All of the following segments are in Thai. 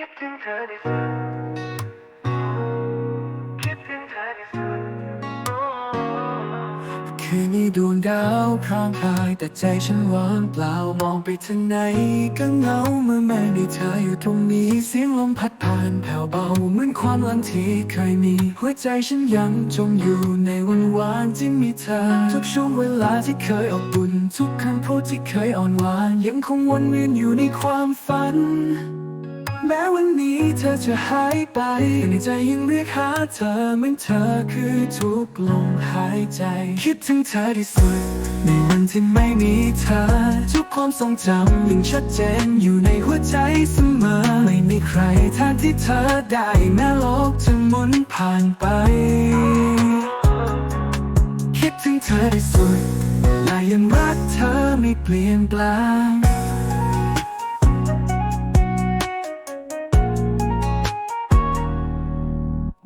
คิดถึงเธอที่สุดคิดถึงเธอที่สุดคืนดวงดาวพรางพายแต่ใจฉันว่างเปล่ามองไปทางไหนก็เหงาเมื่อแม่ได้เธออยู่ตรงนี้เสียงลมพัดผ่านแผ่วเบาเหมือนความหลังที่เคยมี หัวใจฉันยังจมอยู่ในวันวานที่มีเธอ ทุกช่วงเวลาที่เคยอบอุ่น ทุกคำพูดที่เคยอ่อนหวาน ยังคงวนเวียนอยู่ในความฝัน แม้วันนี้เธอจะหายไปแต่ในใจยังเรียกหาเธอเหมือนเธอคือทุกลมหายใจ คิดถึงเธอที่สุด ในวันที่ไม่มีเธอ ทุกความทรงจำยังชัดเจนอยู่ในหัวใจเสมอ ไม่มีใครแทนที่เธอได้แม้โลกจะหมุนผ่านไป คิดถึงเธอที่สุดและยังรักเธอไม่เปลี่ยนแปลง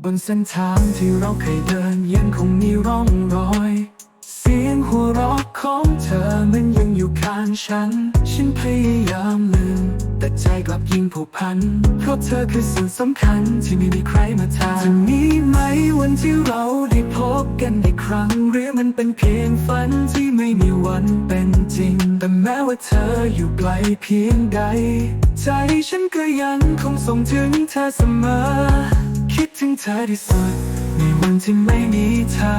บนเส้นทางที่เราเคยเดินยังคงมีร่องรอย เสียงหัวเราะของเธอมันยังอยู่ข้างฉัน ฉันพยายามลืม แต่ใจกลับยิ่งผูกพัน เพราะเธอคือส่วนสำคัญที่ไม่มีใครมาแทนจะมีไหมวันที่เราได้พบกันอีกครั้งหรือมันเป็นเพียงฝันที่ไม่มีวันเป็นจริง แต่แม้ว่าเธออยู่ไกลเพียงใด ใจฉันก็ยังคงส่งถึงเธอเสมอ ถึงเธอที่สุด ในวันที่ไม่มีเธอ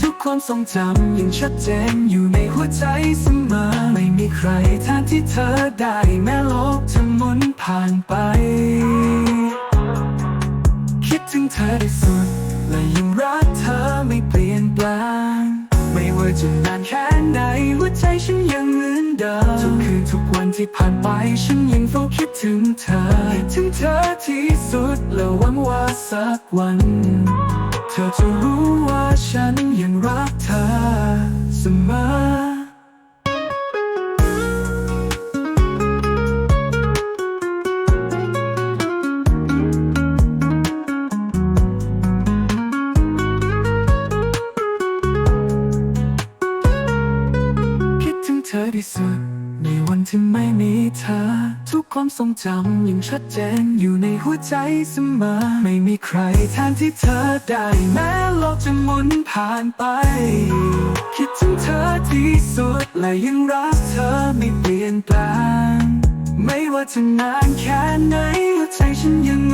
ทุกความทรงจำยังชัดเจนอยู่ในหัวใจเสมอ ไม่มีใครแทนที่เธอได้แม้โลกจะหมุนผ่านไป คิดถึงเธอที่สุด และยังรักเธอไม่เปลี่ยนแปลง ไม่ว่าจะนานแค่ไหนหัวใจฉันยังเหมือน เดิมทุกคืนทุกวันที่ผ่านไปฉันยังเฝ้าคิดถึงเธอคิดถึงเธอที่สุดและหวังว่าสักวัน เธอจะรู้ว่าฉันยังรักเธอ ที่สุด ในวันที่ไม่มีเธอ ทุกความทรงจำยังชัดเจนอยู่ในหัวใจเสมอ ไม่มีใครแทนที่เธอได้แม้โลกจะหมุนผ่านไป คิดถึงเธอที่สุด และยังรักเธอไม่เปลี่ยนแปลง ไม่ว่าจะนานแค่ไหนหัวใจฉันยัง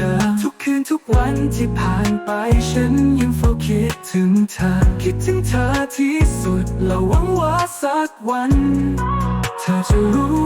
เดิม ทุกคืนทุกวันที่ผ่านไป ฉันยังเฝ้าคิดถึงเธอ คิดถึงเธอที่สุดและหวังว่าสักวัน เธอจะรู้